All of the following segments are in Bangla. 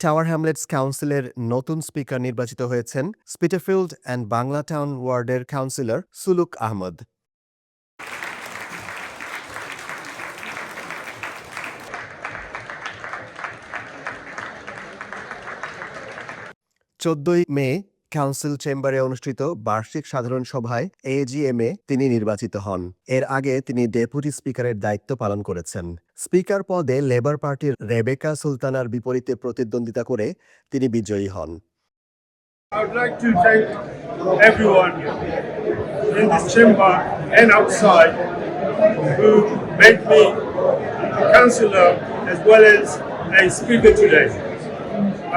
টাওয়ার হ্যামলেটস কাউন্সিলের নতুন স্পিকার নির্বাচিত হয়েছেন স্পিটারফিল্ড অ্যান্ড বাংলা টাউন ওয়ার্ডের কাউন্সিলর সুলুক আহমদ চোদ্দই মে কাউন্সিল চেম্বারে অনুষ্ঠিত বার্ষিক সাধারণ সভায় এজিএম এ তিনি নির্বাচিত হন। এর আগে তিনি ডেপুটি স্পিকারের দায়িত্ব পালন করেছেন। স্পিকার পদে লেবার পার্টির রেবেকা সুলতানার বিপরীতে প্রতিদ্বন্দ্বিতা করে তিনি বিজয়ী হন।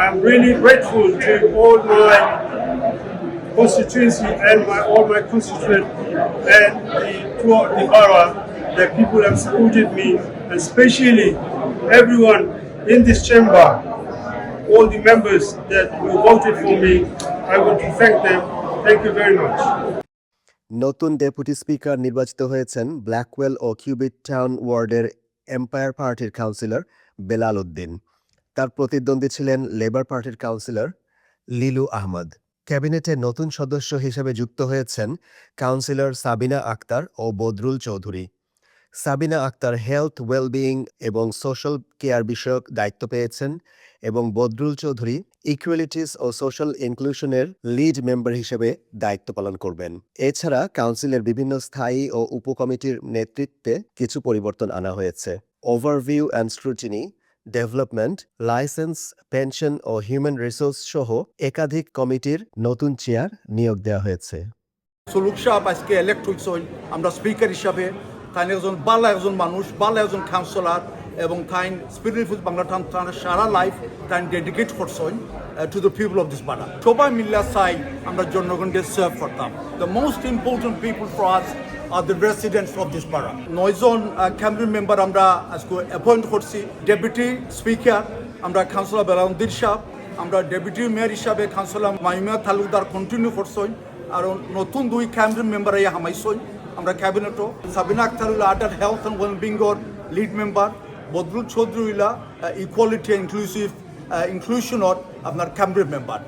I'm really grateful to all my constituency and my, all my constituent and the, throughout the borough that people have supported me, and especially everyone in this chamber all the members that who voted for me. I want to thank them. Thank you very much. নতুন ডেপুটি স্পিকার নির্বাচিত হয়েছেন ব্ল্যাকওয়েল ও কিউবিট টাউন ওয়ার্ডের এম্পায়ার পার্টির কাউন্সিলর বেলাল উদ্দিন তার প্রতিদ্বন্দ্বী ছিলেন লেবার পার্টির কাউন্সিলর লিলু আহমদ ক্যাবিনেটে নতুন সদস্য হিসেবে যুক্ত হয়েছেন কাউন্সিলর সাবিনা আক্তার ও বদরুল চৌধুরী। সাবিনা আক্তার হেলথ, ওয়েলবিইং এবং সোশ্যাল কেয়ার বিষয়ক দায়িত্ব পেয়েছেন এবং বদরুল চৌধুরী ইকুয়ালিটিস ও সোশ্যাল ইনক্লুশনের লিড মেম্বার হিসেবে দায়িত্ব পালন করবেন। এছাড়া কাউন্সিলের বিভিন্ন স্থায়ী ও উপকমিটির নেতৃত্বে কিছু পরিবর্তন আনা হয়েছে। Overview and scrutiny development licence pension O human resource সহ একাধিক কমিটির নতুন চেয়ার নিয়োগ দেওয়া হয়েছে। সুলুক সাহেব আজকে ইলেক্ট হয়েছেন আমরা স্পিকার হিসাবে তাই একজন বালা একজন মানুষ, বালা একজন কাউন্সিলর এবং তাই স্পিরিট বাংলা টান সারা লাইফ তাই ডেডিকেট করছেন to the people of this borough সবাই মিল্লা চাই আমরা জনগণকে সার্ভ করতাম। The most important people for us are the residents of this নয়জন ক্যাবিনেট মেম্বার আমরা আজকে করছি। ডেপুটি স্পিকার আমরা কাউন্সিলর বেলাউদ্দিন সাহেব, আমরা ডেপুটি মেয়র হিসাবে কাউন্সিলর মাইমিয়া তালুকদার কন্টিনিউ করছেন আর নতুন দুই ক্যাবিনেট মেম্বার ইয়া হামাইছই। আমরা ক্যাবিনেটও সাবিনা আক্তারুল্লাহ আডার হেলথ অ্যান্ড ওয়েলবিংর লিড মেম্বার বদরুল চৌধুরীলা ইকুয়ালিটি ইনক্লুসিভ ইনক্লুশনর আপনার ক্যাবিনেট মেম্বার